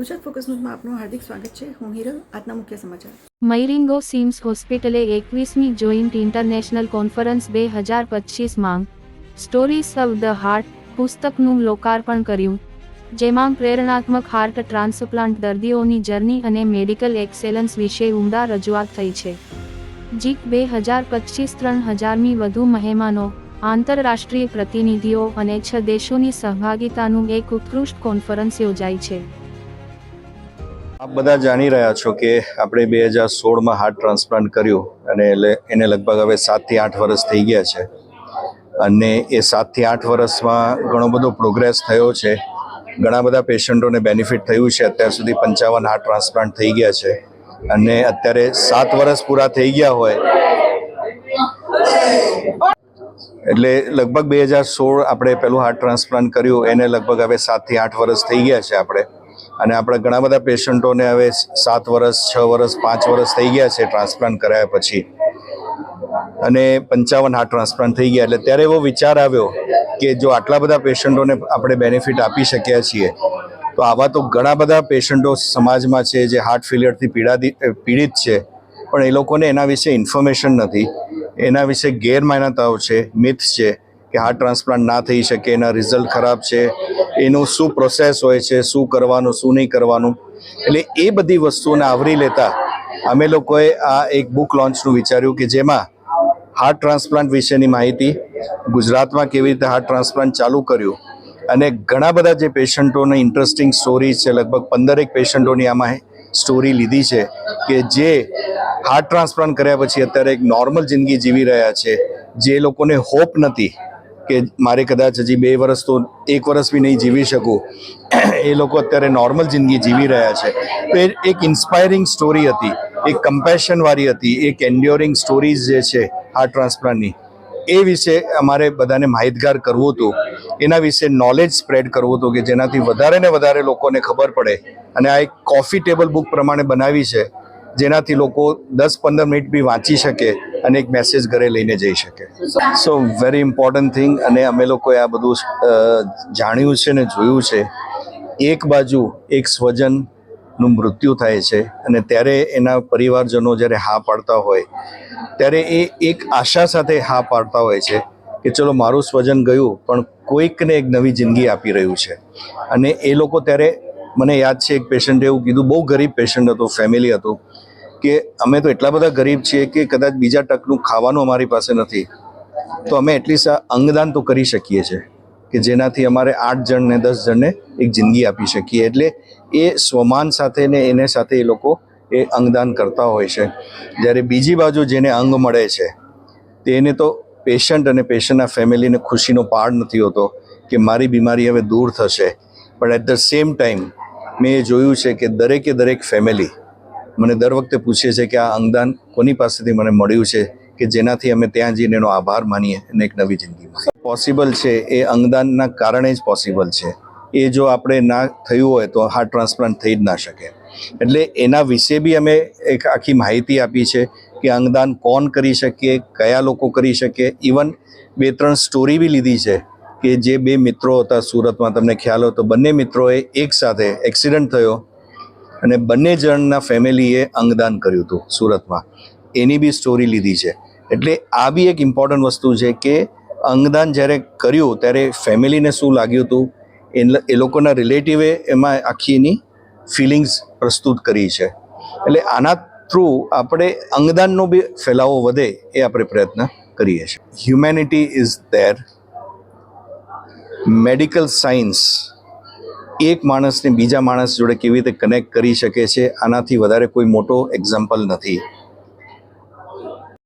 Gujarat focus ન્યૂઝમાં આપનું હાર્દિક સ્વાગત છે. હું હિરલ, આજના મુખ્ય સમાચાર. મૈરિંગો સિમ્સ હોસ્પિટલે એકવીસમી જોઈન્ટ ઇન્ટરનેશનલ કોન્ફરન્સ બે હજાર પચીસ માંગ સ્ટોરીઝ ઓફ ધ હાર્ટ પુસ્તકનું લોકાર્પણ કર્યું, જેમાં પ્રેરણાત્મક હાર્ટ ટ્રાન્સપ્લાન્ટ દર્દીઓની જર્ની અને મેડિકલ એક્સેલન્સ વિશે ઉમદા રજૂઆત થઈ છે. જીક બે હજાર પચીસ ત્રણ હજારમી વધુ મહેમાનો, આંતરરાષ્ટ્રીય પ્રતિનિધિઓ અને છ દેશોની સહભાગિતાનું એક ઉત્કૃષ્ટ કોન્ફરન્સ યોજાઈ છે. આપ બધા જાણી રહ્યા છો કે આપણે બે હજાર સોળમાં હાર્ટ ટ્રાન્સપ્લાન્ટ કર્યું અને એટલે એને લગભગ હવે સાતથી આઠ વર્ષ થઈ ગયા છે. અને એ સાતથી આઠ વર્ષમાં ઘણો બધો પ્રોગ્રેસ થયો છે. ઘણા બધા પેશન્ટોને બેનિફિટ થયું છે. અત્યાર સુધી પંચાવન હાર્ટ ટ્રાન્સપ્લાન્ટ થઈ ગયા છે. અને અત્યારે સાત વર્ષ પૂરા થઈ ગયા હોય. એટલે લગભગ બે હજાર સોળ આપણે પેલું હાર્ટ ટ્રાન્સપ્લાન્ટ કર્યું. એને લગભગ હવે સાતથી આઠ વર્ષ થઈ ગયા છે આપણે. અને આપણે ઘણા બધા પેશન્ટોને હવે સાત વર્ષ છ વર્ષ પાંચ વર્ષ થઈ ગયા છે ટ્રાન્સપ્લાન્ટ કરાયા પછી. અને પંચાવન હાર્ટ ટ્રાન્સપ્લાન્ટ થઈ ગયા. એટલે ત્યારે એવો વિચાર આવ્યો કે જો આટલા બધા પેશન્ટોને આપણે બેનિફિટ આપી શક્યા છીએ, તો આવા તો ઘણા બધા પેશન્ટો સમાજમાં છે જે હાર્ટ ફેલિયરથી પીડાદી પીડિત છે. પણ એ લોકોને એના વિશે ઇન્ફોર્મેશન નથી. એના વિશે ગેરમાન્યતાઓ છે, મિથ્સ છે. કે હાર્ટ ટ્રાન્સપ્લાન્ટ ના થઈ શકે, એના રિઝલ્ટ ખરાબ છે, એનું શું પ્રોસેસ હોય છે, શું કરવાનું, શું નહીં કરવાનું. એટલે એ બધી વસ્તુઓને આવરી લેતા અમે લોકોએ આ એક બુક લોન્ચનું વિચાર્યું કે જેમાં હાર્ટ ટ્રાન્સપ્લાન્ટ વિશેની માહિતી ગુજરાતમાં કેવી રીતે હાર્ટ ટ્રાન્સપ્લાન્ટ ચાલુ કર્યું અને ઘણા બધા જે પેશન્ટોને ઇન્ટરેસ્ટિંગ સ્ટોરી છે, લગભગ પંદરેક પેશન્ટોની આમાં સ્ટોરી લીધી છે કે જે હાર્ટ ટ્રાન્સપ્લાન્ટ કર્યા પછી અત્યારે એક નોર્મલ જિંદગી જીવી રહ્યા છે, જે લોકોને હોપ નથી કે મારે કદાચ હજી બે વર્ષ તો એક વર્ષ બી નહીં જીવી શકું. એ લોકો અત્યારે નોર્મલ જિંદગી જીવી રહ્યા છે. તો એ એક ઇન્સ્પાયરિંગ સ્ટોરી હતી. એક કમ્પેશનવાળી હતી. એક એન્ડ્યોરિંગ સ્ટોરીઝ જે છે હાર્ટ ટ્રાન્સપ્લાન્ટની એ વિશે અમારે બધાને માહિતગાર કરવું હતું. એના વિશે નોલેજ સ્પ્રેડ કરવું હતું કે જેનાથી વધારે ને વધારે લોકોને ખબર પડે. અને આ એક કોફી ટેબલ બુક પ્રમાણે બનાવી છે, જેનાથી લોકો દસ પંદર મિનિટ બી વાંચી શકે. અને એક મેસેજ ઘરે લઈને જઈ શકે. સો વેરી ઇમ્પોર્ટન્ટ થિંગ અને અમે લોકોએ આ બધું જાણ્યું છે ને જોયું છે. એક બાજુ એક સ્વજનનું મૃત્યુ થાય છે અને ત્યારે એના પરિવારજનો જ્યારે હા પાડતા હોય, ત્યારે એ એક આશા સાથે હા પાડતા હોય છે કે ચલો મારું સ્વજન ગયું, પણ કોઈકને એક નવી જિંદગી આપી રહ્યું છે. અને એ લોકો ત્યારે, મને યાદ છે એક પેશન્ટે એવું કીધું, બહુ ગરીબ પેશન્ટ હતો ફેમિલી હતું. કે અમે તો એટલા બધા ગરીબ છીએ કે કદાચ બીજા ટકનું ખાવાનું અમારી પાસે નથી, તો અમે એટલીસ્ટ અંગદાન તો કરી શકીએ છીએ કે જેનાથી અમારે આઠ જણને, દસ જણને એક જિંદગી આપી શકીએ. એટલે એ સ્વમાન સાથે ને એને સાથે એ લોકો એ અંગદાન કરતા હોય છે. જ્યારે બીજી બાજુ જેને અંગ મળે છે, તેને તો પેશન્ટ અને પેશન્ટના ફેમિલીને ખુશીનો પાડ નથી હોતો કે મારી બીમારી હવે દૂર થશે. પણ એટ ધ સેમ ટાઈમ મેં જોયું છે કે દરેકે દરેક ફેમિલી મને દર વખતે પૂછે છે કે આ અંગદાન કોની પાસેથી મને મળ્યું છે કે જેનાથી અમે ત્યાં જઈને એનો આભાર માનીએ અને એક નવી જિંદગી પોસિબલ છે, એ અંગદાનના કારણે જ પોસિબલ છે. એ જો આપણે ના થયું હોય તો હાર્ટ ટ્રાન્સપ્લાન્ટ થઈ જ ના શકે. એટલે એના વિશે બી અમે એક આખી માહિતી આપી છે કે અંગદાન કોણ કરી શકે, કયા લોકો કરી શકે. ઇવન બે ત્રણ સ્ટોરી બી લીધી છે કે જે બે મિત્રો હતા સુરતમાં, તમને ખ્યાલ હોય તો બંને મિત્રોએ એક સાથે એક્સિડન્ટ થયો અને બંને જણના ફેમિલીએ અંગદાન કર્યું હતું સુરતમાં. એની બી સ્ટોરી લીધી છે. એટલે આ બી એક ઇમ્પોર્ટન્ટ વસ્તુ છે કે અંગદાન જ્યારે કર્યું ત્યારે ફેમિલીને શું લાગ્યું હતું? એ લોકોના રિલેટિવે એમાં આખી એની ફિલિંગ્સ પ્રસ્તુત કરી છે. એટલે આના થ્રુ આપણે અંગદાનનો બી ફેલાવો વધે એ આપણે પ્રયત્ન કરીએ છીએ. Humanity is there medical science એક માણસને બીજા માણસ જોડે કેવી રીતે કનેક્ટ કરી શકે છે, આનાથી વધારે કોઈ મોટો એક્ઝામ્પલ નથી.